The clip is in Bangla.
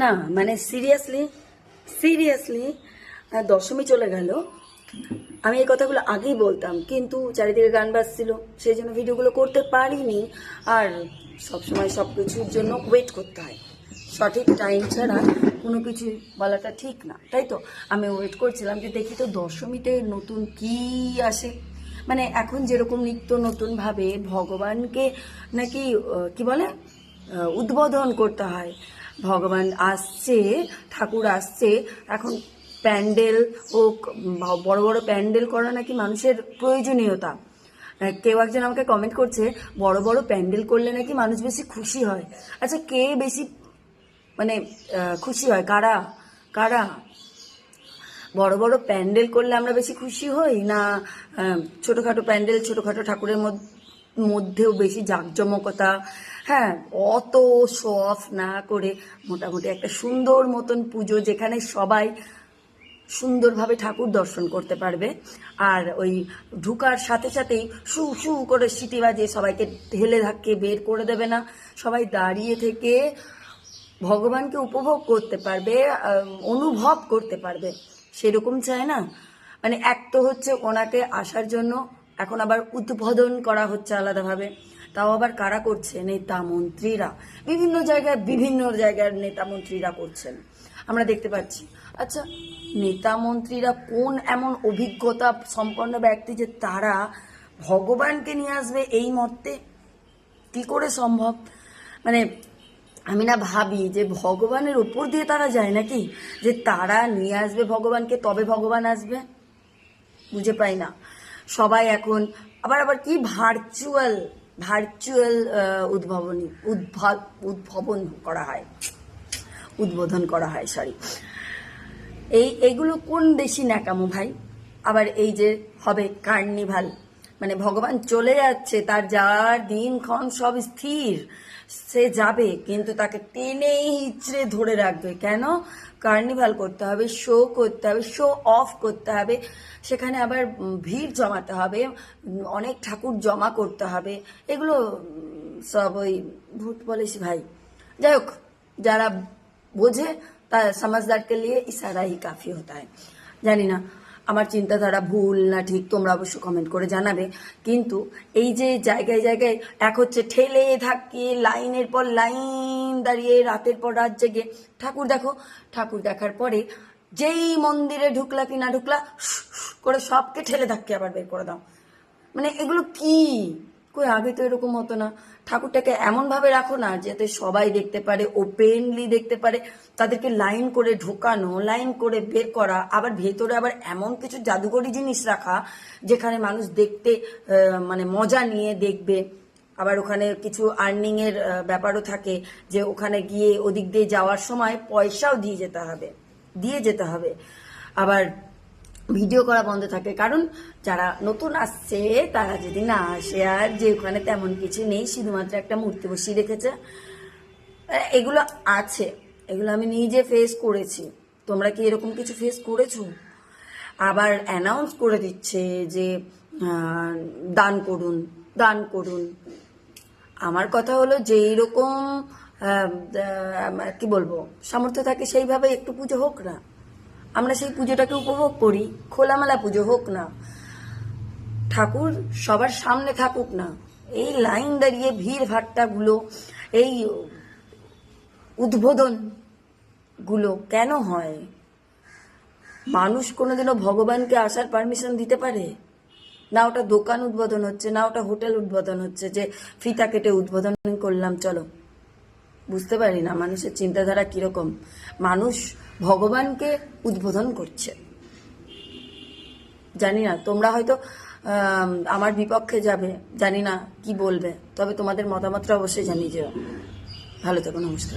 না মানে সিরিয়াসলি সিরিয়াসলি দশমী চলে গেল। আমি এই কথাগুলো আগেই বলতাম, কিন্তু চারিদিকে গান বাজছিল, সেই জন্য ভিডিওগুলো করতে পারিনি। আর সবসময় সব কিছুর জন্য ওয়েট করতে হয়। সঠিক টাইম ছাড়া কোনো কিছু বলাটা ঠিক না, তাই তো? আমি ওয়েট করছিলাম যে দেখি তো দশমীতে নতুন কি আসে। মানে এখন যেরকম নিত্য নতুনভাবে ভগবানকে নাকি কি বলে উদ্বোধন করতে হয়। ভগবান আসছে, ঠাকুর আসছে, এখন প্যান্ডেল ও ক- ব- বড় বড় প্যান্ডেল করা নাকি মানুষের প্রয়োজনীয়তা। কেউ একজন আমাকে কমেন্ট করছে, বড় বড় প্যান্ডেল করলে নাকি মানুষ বেশি খুশি হয়। আচ্ছা কে বেশি মানে খুশি হয়? কারা? কারা? বড় বড় প্যান্ডেল করলে আমরা বেশি খুশি হই না ছোটখাটো প্যান্ডেল, ছোটখাটো ঠাকুরের মধ্যেও বেশি জাঁকজমকতা হ্যাঁ অত শো অফ না করে মোটামুটি একটা সুন্দর মতন পুজো যেখানে সবাই সুন্দরভাবে ঠাকুর দর্শন করতে পারবে। আর ওই ঢুকার সাথে সাথেই শু সু করে সিটি বাজিয়ে সবাইকে ঢেলে ধাক্কে বের করে দেবে না। সবাই দাঁড়িয়ে থেকে ভগবানকে উপভোগ করতে পারবে অনুভব করতে পারবে। সেরকম চায় না? মানে এক তো হচ্ছে ওনাকে আসার জন্য এখন আবার উদ্বোধন করা হচ্ছে আলাদাভাবে। তাও আবার কারা করছে নেতা মন্ত্রীরা। বিভিন্ন জায়গায় বিভিন্ন জায়গার নেতা মন্ত্রীরা করছেন। আমরা দেখতে পাচ্ছি। আচ্ছা নেতা মন্ত্রীরা কোন এমন অভিজ্ঞতা সম্পন্ন ব্যক্তি যে তারা ভগবানকে নিয়ে আসবে এই মর্তে? কি করে সম্ভব? মানে আমি না ভাবি যে ভগবানের উপর দিয়ে তারা যায় নাকি? যে তারা নিয়ে আসবে ভগবানকে, তবে ভগবান আসবে? বুঝে পাই না। সবাই এখন, আবার আবার কি ভার্চুয়াল ভার্চুয়াল উদ্ভাবনী উদ্ভাব উদ্ভাবন করা হয়। উদ্বোধন করা হয় সরি এই, এগুলো কোন দেশি ন্যাকামো ভাই? আবার এই যে হবে কার্নিভাল। মানে ভগবান চলে যাচ্ছে, তার যাওয়ার দিনক্ষণ সব স্থির, সে যাবে, কিন্তু তাকে টেনে হিচড়ে ধরে রাখবে। কেন? কার্নিভাল করতে হবে শো করতে হবে শো অফ করতে হবে, সেখানে আবার ভিড় জমাতে হবে, অনেক ঠাকুর জমা করতে হবে, এগুলো সব ওই ভূত বলেছি ভাই। যাই হোক, যারা বোঝে তা সমাজদারকে লিয়ে ইশারা হি কাফি হতা হয়। জানি না। আমার চিন্তাধারা ভুল না ঠিক, তোমরা অবশ্য কমেন্ট করে জানাবে। কিন্তু এই যে জায়গায় জায়গায় এক হচ্ছে ঠেলে ধাক্কিয়ে লাইনের পর লাইন দাঁড়িয়ে রাতের পর রাত জেগে। ঠাকুর দেখো, ঠাকুর দেখার পরে যেই মন্দিরে ঢুকলা কি না ঢুকলা করে সবকে ঠেলে ধাক্কে আবার বের করে দাও। মানে এগুলো কি? কই, আগে তো এরকম হতো না। ঠাকুরটাকে এমন ভাবে রাখো না যাতে সবাই দেখতে পারে ওপেনলি দেখতে পারে। তাদেরকে লাইন করে ঢোকানো লাইন করে বের করা, আবার ভেতরে আবার এমন কিছু জাদুকরি জিনিস রাখা যেখানে মানুষ দেখতে মানে মজা নিয়ে দেখবে। আবার ওখানে কিছু আর্নিং এর ব্যাপারও থাকে যে ওখানে গিয়ে ওদিক দিয়ে যাওয়ার সময় পয়সাও দিয়ে যেতে হবে, দিয়ে যেতে হবে। আবার ভিডিও করা বন্ধ থাকে। কারণ যারা নতুন আসছে তারা যদি না আসে আর যে ওখানে তেমন কিছু নেই শুধুমাত্র একটা মূর্তি বসিয়ে রেখেছে। এগুলো আছে। এগুলো আমি নিজে ফেস করেছি। তোমরা কি এরকম কিছু ফেস করেছ? আবার অ্যানাউন্স করে দিচ্ছে যে দান করুন দান করুন। আমার কথা হলো যে এইরকম আহ, আহ, কি বলব সামর্থ্য থাকে সেইভাবে একটু পুজো হোক না। আমরা সেই পুজোটাকে উপভোগ করি, খোলামেলা পুজো হোক না। ঠাকুর সবার সামনে থাকুক না। এই লাইন দাঁড়িয়ে ভিড় ভাট্টাগুলো, এই উদ্বোধনগুলো কেন হয়? মানুষ কোনোদিনও ভগবানকে আসার পারমিশন দিতে পারে? না ওটা দোকান উদ্বোধন হচ্ছে, না ওটা হোটেল উদ্বোধন হচ্ছে, যে ফিতা কেটে উদ্বোধন করলাম, চলো। বুঝতে পারি না মানুষের চিন্তাধারা কীরকম। মানুষ ভগবানকে উদ্বোধন করছে। জানি না, তোমরা হয়তো আমার বিপক্ষে যাবে, জানি না কি বলবে, তবে তোমাদের মতামতটা অবশ্যই জানিয়ে যেও ভালো থেকো, নমস্কার।